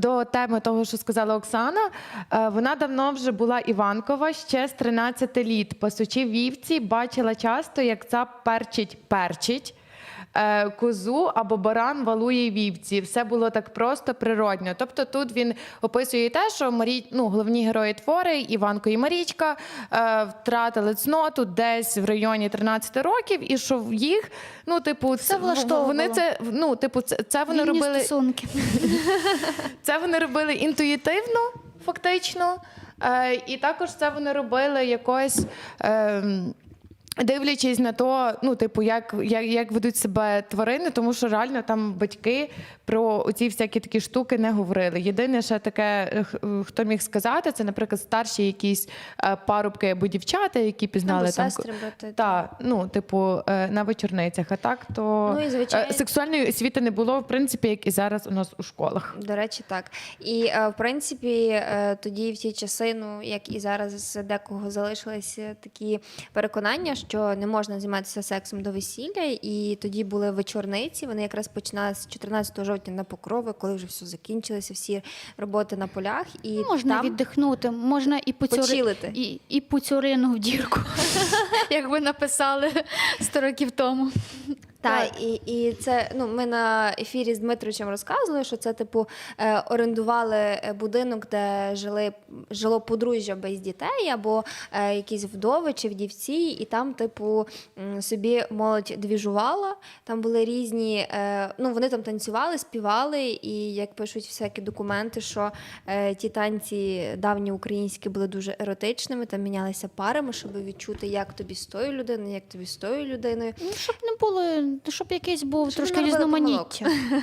До теми того, що сказала Оксана, е, вона давно вже була Іванкова ще з 13 літ. Пасучи вівці, бачила часто, як цап перчить перчить. Е, Козу або баран валує вівці. Все було так просто природньо. Тобто тут він описує те, що Марі... ну, головні герої твори Іванко і Марічка е, втратили цноту десь в районі 13 років, і що в їх, ну, типу, це, вони це, ну, типу, це, це вони Вільні робили. стосунки. Це вони робили інтуїтивно, фактично. Е, і також це вони робили якось. Е, Дивлячись на то, ну, типу, як, як, як ведуть себе тварини, тому що реально там батьки про ці всякі такі штуки не говорили. Єдине, ще таке, е, е, хто міг сказати, це, наприклад, старші якісь е, парубки або дівчата, які пізнали Або там. сестри, брати. Та, ну, типу, на вечорницях. А так, то Ну, і, звичайно- сексуальної освіти не було, в принципі, як і зараз у нас у школах. До речі, так. І в принципі, тоді в ті часи, ну як і зараз декого залишилися такі переконання, що не можна займатися сексом до весілля, і тоді були вечорниці. Вони якраз починалися з 14 жовтня на покрови, коли вже все закінчилося, всі роботи на полях. І Можна там віддихнути, можна і поцюри... І, і поцюрину в дірку, як ви написали 100 років тому. Та і, і це ну ми на ефірі з Дмитровичем розказували, що це типу е, орендували е, будинок, де жили жило подружжя без дітей, або е, якісь вдови чи вдівці, і там, типу, собі молодь двіжувала. Там були різні, е, ну вони там танцювали, співали, і як пишуть всякі документи, що е, ті танці давні українські були дуже еротичними, там мінялися парами, щоб відчути, як тобі з тою людиною, як тобі з тою людиною. Ну, щоб не було, щоб якийсь був Щоб трошки не робили помилок. різноманіття.